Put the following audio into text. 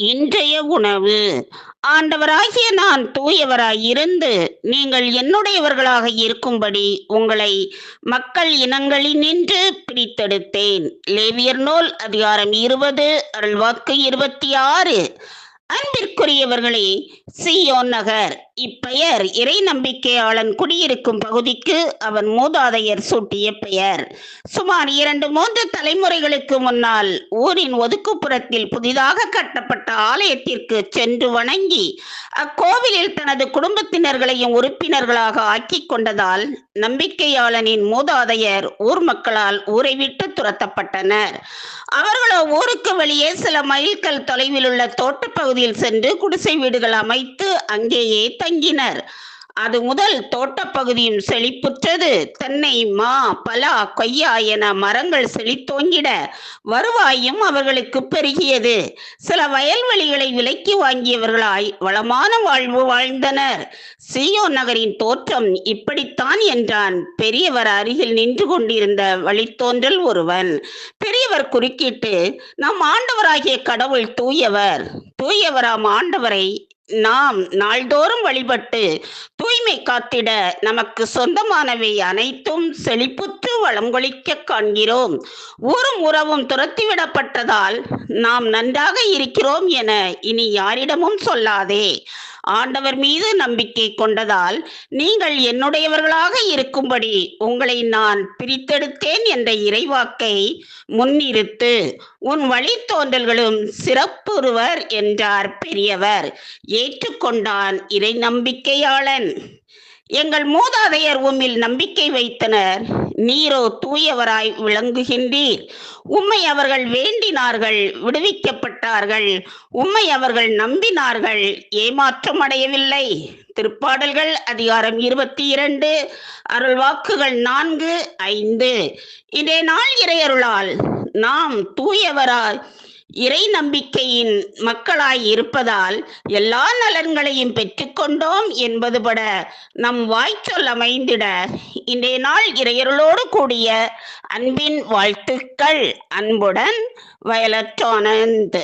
இன்றைய உணவு. ஆண்டவராகிய நான் தூயவராய் இருந்து நீங்கள் என்னுடையவர்களாக இருக்கும்படி உங்களை மக்கள் இனங்களினின்று பிரித்தெடுத்தேன் லேவியர் நூல் அதிகாரம் இருபது அருள்வாக்கு இருபத்தி ஆறு. அன்பிற்குரியவர்களே சியோன் நகர். இப்பெயர் இறை நம்பிக்கையாளன் குடியிருக்கும் பகுதிக்கு அவன் மூதாதையர் சூட்டிய பெயர். சுமார் இரண்டு மூன்று தலைமுறைகளுக்கு முன்னால் ஊரின் ஒதுக்குப்புறத்தில் புதிதாக கட்டப்பட்ட ஆலயத்திற்கு சென்று வணங்கி அக்கோவிலில் தனது குடும்பத்தினர்களையும் உறுப்பினர்களாக ஆக்கிக் கொண்டதால் நம்பிக்கையாளனின் மூதாதையர் ஊர் மக்களால் ஊரை விட்டு துரத்தப்பட்டனர். அவர்களோ ஊருக்கு வெளியே சில மைல்கள் தொலைவில் உள்ள பகுதியில் சென்று குடிசை வீடுகள் அமைத்து அங்கேயே தங்கினர். அது முதல் தோட்டப்பகுதியும் செழிப்புற்றது. தென்னை மா பலா கொய்யா என மரங்கள் செழித்தோங்கிட வருவாயும் அவர்களுக்கு பெருகியது. சில வயல்வெளிகளை விலைக்கு வாங்கியவர்களாய் வளமான வாழ்வு வாழ்ந்தனர். சியோ நகரின் தோற்றம் இப்படித்தான் என்றான். பெரியவர் அருகில் நின்று கொண்டிருந்த வழித்தோன்றல் ஒருவன். பெரியவர் குறுக்கிட்டு நம் ஆண்டவராகிய கடவுள் தூயவர். தூயவராம் ஆண்டவரை நாம் நாள்தோறும் வழிபட்டு தூய்மை காத்திட நமக்கு சொந்தமானவை அனைத்தும் செழிப்புற்று வளங்கொழிக்க காண்கிறோம். ஊரும் உறவும் துரத்திவிடப்பட்டதால் நாம் நன்றாக இருக்கிறோம் என இனி யாரிடமும் சொல்லாதே. ஆண்டவர் மீது நம்பிக்கை கொண்டதால் நீங்கள் என்னுடையவர்களாக இருக்கும்படி உங்களை நான் பிரித்தெடுத்தேன் என்ற இறைவாக்கை முன்னிறுத்து உன் வழித்தோன்றல்களும் சிறப்புறுவர் என்றார் பெரியவர். ஏற்றுக்கொண்டான் இறை நம்பிக்கையாளன். எங்கள் மூதாதையர் உம்மில் நம்பிக்கை வைத்தனர். நீரோ தூயவராய் விளங்குகின்றீர். உம்மை அவர்கள் வேண்டினார்கள் விடுவிக்கப்பட்டார்கள். உம்மை அவர்கள் நம்பினார்கள் ஏமாற்றம் அடையவில்லை திருப்பாடல்கள் அதிகாரம் இருபத்தி இரண்டு அருள்வாக்குகள் நான்கு ஐந்து. இன்றைய நாள் இறையருளால் நாம் தூயவராய் இறை நம்பிக்கையின் மக்களாய் இருப்பதால் எல்லா நலன்களையும் பெற்றுக்கொண்டோம் என்பதுபட நம் வாய்ச்சொல் அமைந்திட இன்றைய நாள் இறையருளோடு கூடிய அன்பின் வாழ்த்துக்கள். அன்புடன் வயலற்றானந்து